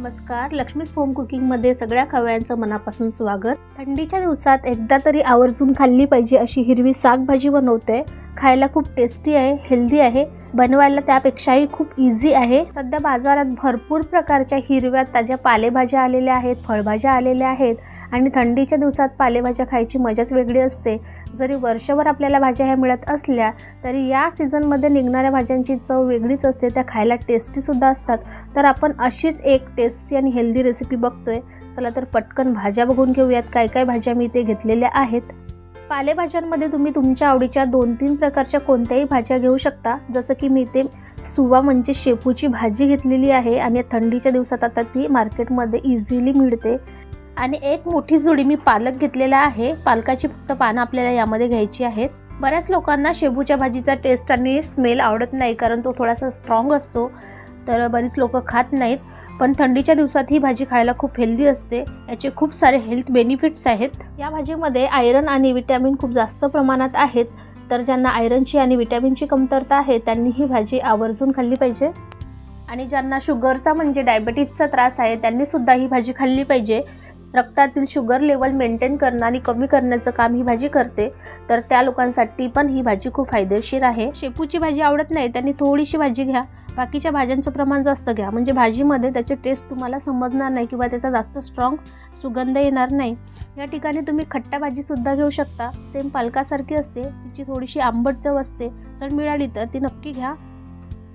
नमस्कार. लक्ष्मी सोम कुकिंगमध्ये सगळ्या खव्यांचं मनापासून स्वागत. थंडीच्या दिवसात एकदा तरी आवर्जून खाल्ली पाहिजे अशी हिरवी सागभाजी बनवते. खायला खूप टेस्टी आहे हेल्दी आहे. बनवायला त्यापेक्षाही खूप इझी आहे. सध्या बाजारात भरपूर प्रकारच्या हिरव्या ताज्या पालेभाज्या आलेल्या आहेत फळभाज्या आलेल्या आहेत आणि थंडीच्या दिवसात पालेभाज्या खायची मजाच वेगळी असते. जरी वर्षभर आपल्याला भाज्या ह्या मिळत असल्या तरी या सीझनमध्ये निघणाऱ्या भाज्यांची चव वेगळीच असते. त्या खायला टेस्टीसुद्धा असतात. तर आपण अशीच एक टेस्टी आणि हेल्दी रेसिपी बघतोय. चला तर पटकन भाज्या बघून घेऊयात. काय काय भाज्या मी इथे घेतलेल्या आहेत. पालेभाज्यांमध्ये तुम्ही तुमच्या आवडीच्या दोन तीन प्रकारच्या कोणत्याही भाज्या घेऊ शकता. जसं की मी ते सुवा म्हणजे शेपूची भाजी घेतलेली आहे आणि थंडीच्या दिवसात आता ती मार्केटमध्ये इझिली मिळते. आणि एक मोठी जुडी मी पालक घेतलेला आहे. पालकाची फक्त पानं आपल्याला यामध्ये घ्यायची आहेत. बऱ्याच लोकांना शेपूच्या भाजीचा टेस्ट आणि स्मेल आवडत नाही कारण तो थोडासा स्ट्रॉंग असतो. तर बरीच लोक खात नाहीत. पण थंडीच्या दिवसात ही भाजी खायला खूप हेल्दी असते. याचे खूप सारे हेल्थ बेनिफिट्स आहेत. या भाजीमध्ये आयरन आणि विटॅमिन खूप जास्त प्रमाणात आहेत. तर ज्यांना आयरनची आणि विटॅमिनची कमतरता आहे त्यांनी ही भाजी आवर्जून खाल्ली पाहिजे. आणि ज्यांना शुगरचा म्हणजे डायबेटीजचा त्रास आहे त्यांनीसुद्धा ही भाजी खाल्ली पाहिजे. रक्तातील शुगर लेवल मेंटेन करणं आणि कमी करण्याचं काम ही भाजी करते. तर त्या लोकांसाठी पण ही भाजी खूप फायदेशीर आहे. शेपूची भाजी आवडत नाही त्यांनी थोडीशी भाजी घ्या. बाकीच्या भाज्यांचं प्रमाण जास्त घ्या. म्हणजे भाजीमध्ये त्याची टेस्ट तुम्हाला समजणार नाही किंवा त्याचा जास्त स्ट्रॉंग सुगंध येणार नाही. या ठिकाणी तुम्ही खट्टा भाजीसुद्धा घेऊ शकता. सेम पालकासारखी असते. तिची थोडीशी आंबट चव असते. जर मिळाली तर ती नक्की घ्या.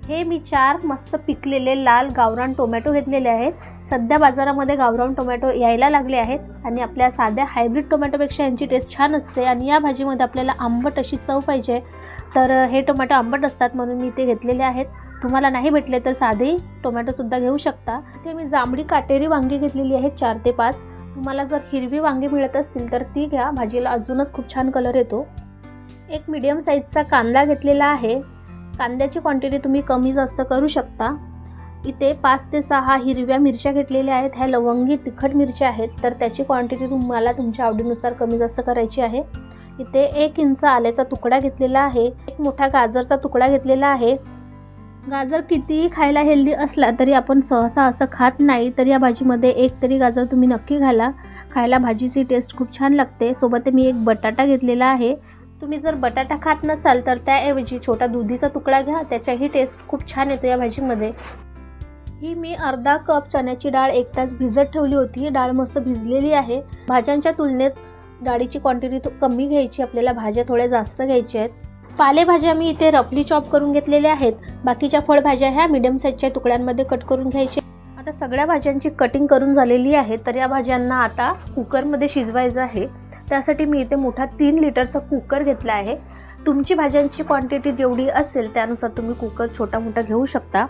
हे मी चार मस्त पिकलेले लाल गावरान टोमॅटो घेतलेले आहेत. सध्या बाजारामध्ये गावरान टोमॅटो यायला लागले आहेत आणि आपल्या साध्या हायब्रिड टोमॅटोपेक्षा यांची टेस्ट छान असते आणि या भाजीमध्ये आपल्याला आंबट अशी चव पाहिजे. तर हे टोमॅटो आंबट असतात म्हणून मी ते घेतलेले आहेत. तुम्हाला नाही भेटले तर साधे टोमॅटोसुद्धा घेऊ शकता. ते मी जांभळी काटेरी वांगी घेतलेली आहेत चार ते पाच. तुम्हाला जर हिरवी वांगी मिळत असतील तर ती घ्या. भाजीला अजूनच खूप छान कलर येतो. एक मीडियम साईजचा कांदा घेतलेला आहे. कांद्याची क्वांटिटी तुम्ही कमी जास्त करू शकता. इथे पाच ते सहा हिरव्या मिरच्या घेतलेल्या आहेत. ह्या लवंगी तिखट मिरच्या आहेत. तर त्याची क्वांटिटी तुम्हाला तुमच्या आवडीनुसार कमी जास्त करायची आहे. इथे एक इंच आल्याचा तुकडा घेतलेला आहे. एक मोठा गाजरचा तुकडा घेतलेला आहे. गाजर कितीही खायला हेल्दी असला तरी आपण सहसा असं खात नाही तर या भाजीमध्ये एक तरी गाजर तुम्ही नक्की घाला. खायला भाजीची टेस्ट खूप छान लागते. सोबत मी एक बटाटा घेतलेला आहे. तुम्ही जर बटाटा खात नसाल तर त्याऐवजी छोटा दुधीचा तुकडा घ्या. त्याच्याही टेस्ट खूप छान येतो या भाजीमध्ये. ही मी अर्धा कप चण्याची डाळ एक तास भिजत ठेवली होती. ही डाळ मस्त भिजलेली आहे. भाज्यांच्या तुलनेत डाळीची क्वांटिटी कमी घ्यायची. आपल्याला भाज्या थोड्या जास्त घ्यायच्या आहेत. पालेभाज्या मी इथे रफली चॉप करून घेतलेल्या आहेत. बाकीच्या फळभाज्या ह्या मिडियम साईजच्या तुकड्यांमध्ये कट करून घ्यायच्या आता सगळ्या भाज्यांची कटिंग करून झालेली आहे. तर या भाज्यांना आता कुकरमध्ये शिजवायचं आहे. त्यासाठी मी इथे मोठा तीन लिटरचा कुकर घेतला आहे. तुमची भाज्यांची क्वांटिटी जेवढी असेल त्यानुसार तुम्ही कुकर छोटा मोठा घेऊ शकता.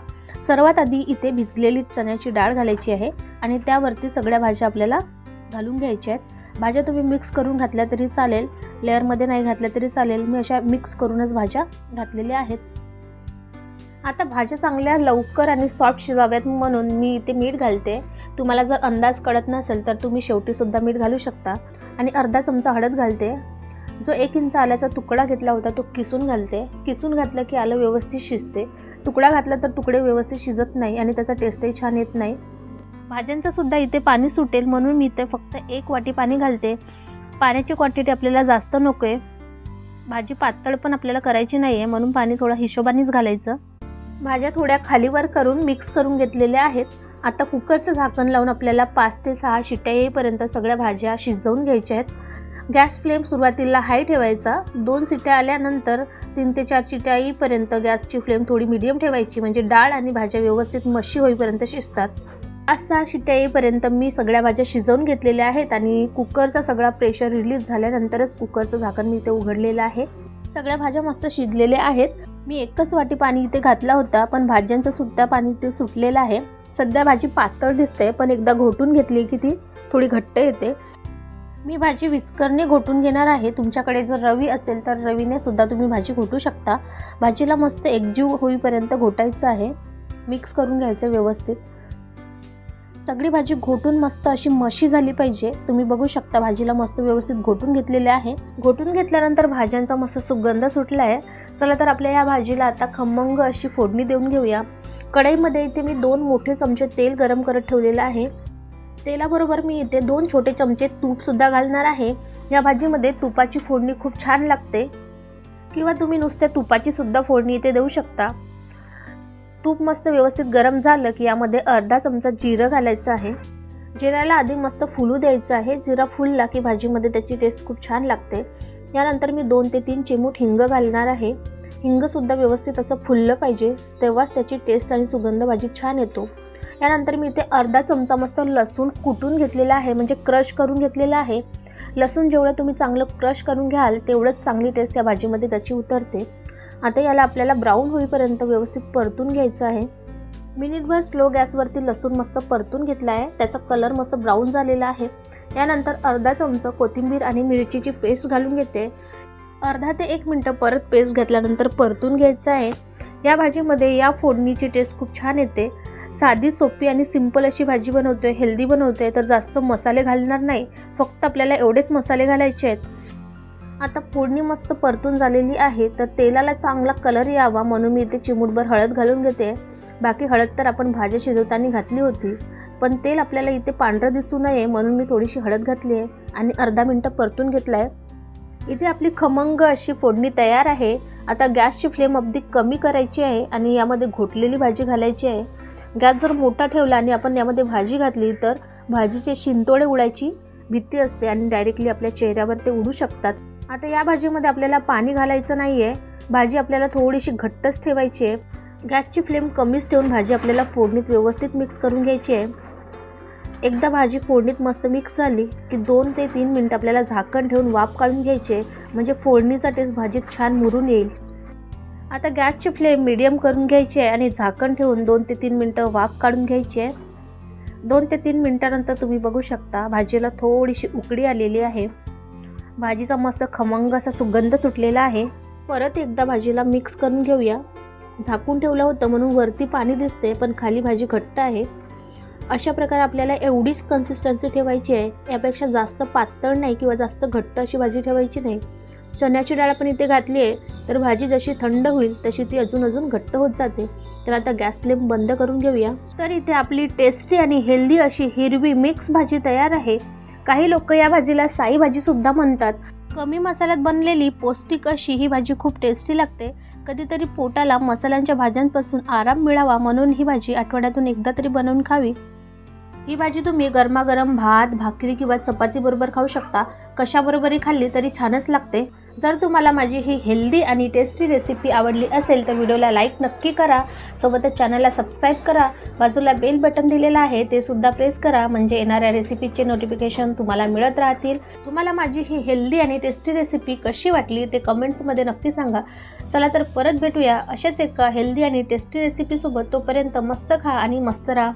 सर्वात आधी इथे भिजलेली चण्याची डाळ घालायची आहे. आणि त्यावरती सगळ्या भाज्या आपल्याला घालून घ्यायच्या आहेत. भाज्या तुम्ही मिक्स करून घातल्या तरी चालेल. लेअरमध्ये नाही घातल्या तरी चालेल. मी अशा मिक्स करूनच भाज्या घातलेल्या आहेत. आता भाज्या चांगल्या लवकर आणि सॉफ्ट शिजाव्यात म्हणून मी इथे मीठ घालते. तुम्हाला जर अंदाज कळत नसेल तर तुम्ही शेवटीसुद्धा मीठ घालू शकता. आणि अर्धा चमचा हळद घालते. जो एक इंच आल्याचा तुकडा घेतला होता तो किसून घालते. किसून घातलं की आलं व्यवस्थित शिजते. तुकडा घातला तर तुकडे व्यवस्थित शिजत नाही आणि त्याचा टेस्टही छान येत नाही. भाज्यांचं सुद्धा इथे पाणी सुटेल म्हणून मी इथे फक्त एक वाटी पाणी घालते. पाण्याची क्वांटिटी आपल्याला जास्त नको आहे भाजी पातळ पण आपल्याला करायची नाही आहे म्हणून पाणी थोडं हिशोबानेच घालायचं. भाज्या थोड्या खालीवर करून मिक्स करून घेतलेल्या आहेत. आता कुकरचं झाकण लावून आपल्याला पाच ते सहा शिट्ट्या येईपर्यंत सगळ्या भाज्या शिजवून घ्यायच्या आहेत. गॅस फ्लेम सुरुवातीला हाय ठेवायचा. दोन शिट्ट्या आल्यानंतर तीन ते चार शिट्ट्या येईपर्यंत गॅसची फ्लेम थोडी मिडियम ठेवायची. म्हणजे डाळ आणि भाज्या व्यवस्थित मशी होईपर्यंत शिजतात. पाच सहा शिट्ट्या येईपर्यंत मी सगळ्या भाज्या शिजवून घेतलेल्या आहेत आणि कुकरचा सगळा प्रेशर रिलीज झाल्यानंतरच कुकरचं झाकण मी इथे उघडलेलं आहे. सगळ्या भाज्या मस्त शिजलेल्या आहेत. मी एकच वाटी पाणी इथे घातला होता पण भाज्यांचं सुट्टा पाणी इथे सुटलेलं आहे. सध्या भाजी पातळ दिसते पण एकदा घोटून घेतली की ती थोडी घट्ट येते. मी भाजी विस्करने घोटून घेणार आहे. तुमच्याकडे जर रवी असेल तर रवीने सुद्धा तुम्ही भाजी घोटू शकता. भाजीला मस्त एकजीव होईपर्यंत घोटायचं आहे. मिक्स करून घ्यायचं व्यवस्थित. सगळी भाजी घोटून मस्त अशी मशी झाली पाहिजे. तुम्ही बघू शकता भाजीला मस्त व्यवस्थित घोटून घेतलेले आहे. घोटून घेतल्यानंतर भाज्यांचा मस्त सुगंध सुटला आहे. चला तर आपल्या या भाजीला आता खमंग अशी फोडणी देऊन घेऊया. कढईमध्ये इथे मी दोन मोठे चमचे तेल गरम करत ठेवलेलं आहे. तेलाबरोबर मी इथे दोन छोटे चमचे तूपसुद्धा घालणार आहे. या भाजीमध्ये तुपाची फोडणी खूप छान लागते. किंवा तुम्ही नुसत्या तुपाची सुद्धा फोडणी इथे देऊ शकता. तूप मस्त व्यवस्थित गरम झालं की यामध्ये अर्धा चमचा जिरं घालायचं आहे. जिऱ्याला आधी मस्त फुलू द्यायचं आहे. जिरा फुलला की भाजीमध्ये त्याची टेस्ट खूप छान लागते. यानंतर मी दोन ते तीन चिमूट हिंग घालणार आहे. हिंगसुद्धा व्यवस्थित असं फुललं पाहिजे तेव्हाच त्याची टेस्ट आणि सुगंध भाजी छान येतो. यानंतर मी इथे अर्धा चमचा मस्त लसूण कुटून घेतलेला आहे म्हणजे क्रश करून घेतलेला आहे. लसूण जेवढं तुम्ही चांगलं क्रश करून घ्याल तेवढंच चांगली टेस्ट या भाजीमध्ये त्याची उतरते. आता याला आपल्याला ब्राऊन होईपर्यंत व्यवस्थित परतून घ्यायचं आहे. मिनिटभर स्लो गॅसवरती लसूण मस्त परतून घेतला आहे. त्याचा कलर मस्त ब्राऊन झालेला आहे. यानंतर अर्धा चमचा कोथिंबीर आणि मिरचीची पेस्ट घालून घेते. अर्धा ते एक मिनटं परत पेस्ट घातल्यानंतर परतून घ्यायचं आहे. या भाजीमध्ये या फोडणीची टेस्ट खूप छान येते. साधी सोपी आणि सिंपल अशी भाजी बनवतोय हेल्दी बनवतोय तर जास्त मसाले घालणार नाही. फक्त आपल्याला एवढेच मसाले घालायचे आहेत. आता फोडणी मस्त परतून झालेली आहे तर तेलाला चांगला कलर यावा म्हणून मी इथे चिमूटभर हळद घालून घेते. बाकी हळद तर आपण भाज्या शिजवताना घातली होती पण तेल आपल्याला इथे पांढरं दिसू नये म्हणून मी थोडीशी हळद घातली आहे आणि अर्धा मिनटं परतून घेतला आहे इथे आपली खमंग अशी फोडणी तयार आहे. आता गॅसची फ्लेम अगदी कमी करायची आहे आणि यामध्ये घोटलेली भाजी घालायची आहे. गॅस जर मोठा ठेवला आणि आपण यामध्ये भाजी घातली तर भाजीचे शिंतोडे उडायची भीती असते आणि डायरेक्टली आपल्या चेहऱ्यावर ते उडू शकतात. आता या भाजीमध्ये आपल्याला पाणी घालायचं नाही आहे भाजी आपल्याला थोडीशी घट्टच ठेवायची आहे. गॅसची फ्लेम कमीच ठेवून भाजी आपल्याला फोडणीत व्यवस्थित मिक्स करून घ्यायची आहे. एकदा भाजी फोडणीत मस्त मिक्स झाली की दोन ते तीन मिनटं आपल्याला झाकण ठेवून वाफ काढून घ्यायची आहे. म्हणजे फोडणीचा टेस्ट भाजीत छान मुरून येईल. आता गॅसची फ्लेम मिडियम करून घ्यायची आहे आणि झाकण ठेवून दोन ते तीन मिनटं वाफ काढून घ्यायची आहे. दोन ते तीन मिनटानंतर तुम्ही बघू शकता भाजीला थोडीशी उकडी आलेली आहे. भाजीचा मस्त खमंग असा सुगंध सुटलेला आहे. परत एकदा भाजीला मिक्स करून घेऊया. झाकून ठेवलं होतं म्हणून वरती पाणी दिसते पण खाली भाजी घट्ट आहे. अशा प्रकारे आपल्याला एवढीच कन्सिस्टन्सी ठेवायची आहे. यापेक्षा जास्त पातळ नाही किंवा जास्त घट्ट अशी भाजी ठेवायची नाही. चण्याची डाळ पण इथे घातली आहे तर भाजी जशी थंड होईल तशी ती अजून अजून घट्ट होत जाते. तर आता गॅस फ्लेम बंद करून घेऊया. तर इथे आपली टेस्टी आणि हेल्दी अशी हिरवी मिक्स भाजी तयार आहे. काही लोक या भाजीला साई भाजीसुद्धा म्हणतात. कमी मसाल्यात बनलेली पौष्टिक अशी ही भाजी खूप टेस्टी लागते. कधीतरी पोटाला मसाल्यांच्या भाज्यांपासून आराम मिळावा म्हणून ही भाजी आठवड्यातून एकदा तरी बनवून खावी. ही भाजी तुम्ही गरमागरम भात भाकरी किंवा चपातीबरोबर खाऊ शकता. कशाबरोबरही खाल्ली तरी छानच लागते. जर तुम्हाला माझी ही हेल्दी आणि टेस्टी रेसिपी आवडली असेल तर व्हिडिओला लाईक नक्की करा. सोबतच चॅनलला सबस्क्राईब करा. बाजूला बेल बटन दिलेलं आहे ते सुद्धा प्रेस करा. म्हणजे येणाऱ्या रेसिपीचे नोटिफिकेशन तुम्हाला मिळत राहतील. तुम्हाला माझी ही हेल्दी आणि टेस्टी रेसिपी कशी वाटली ते कमेंट्समध्ये नक्की सांगा. चला तर परत भेटूया. अशाच एका हेल्दी आणि टेस्टी रेसिपीसोबत तोपर्यंत मस्त खा आणि मस्त राहा.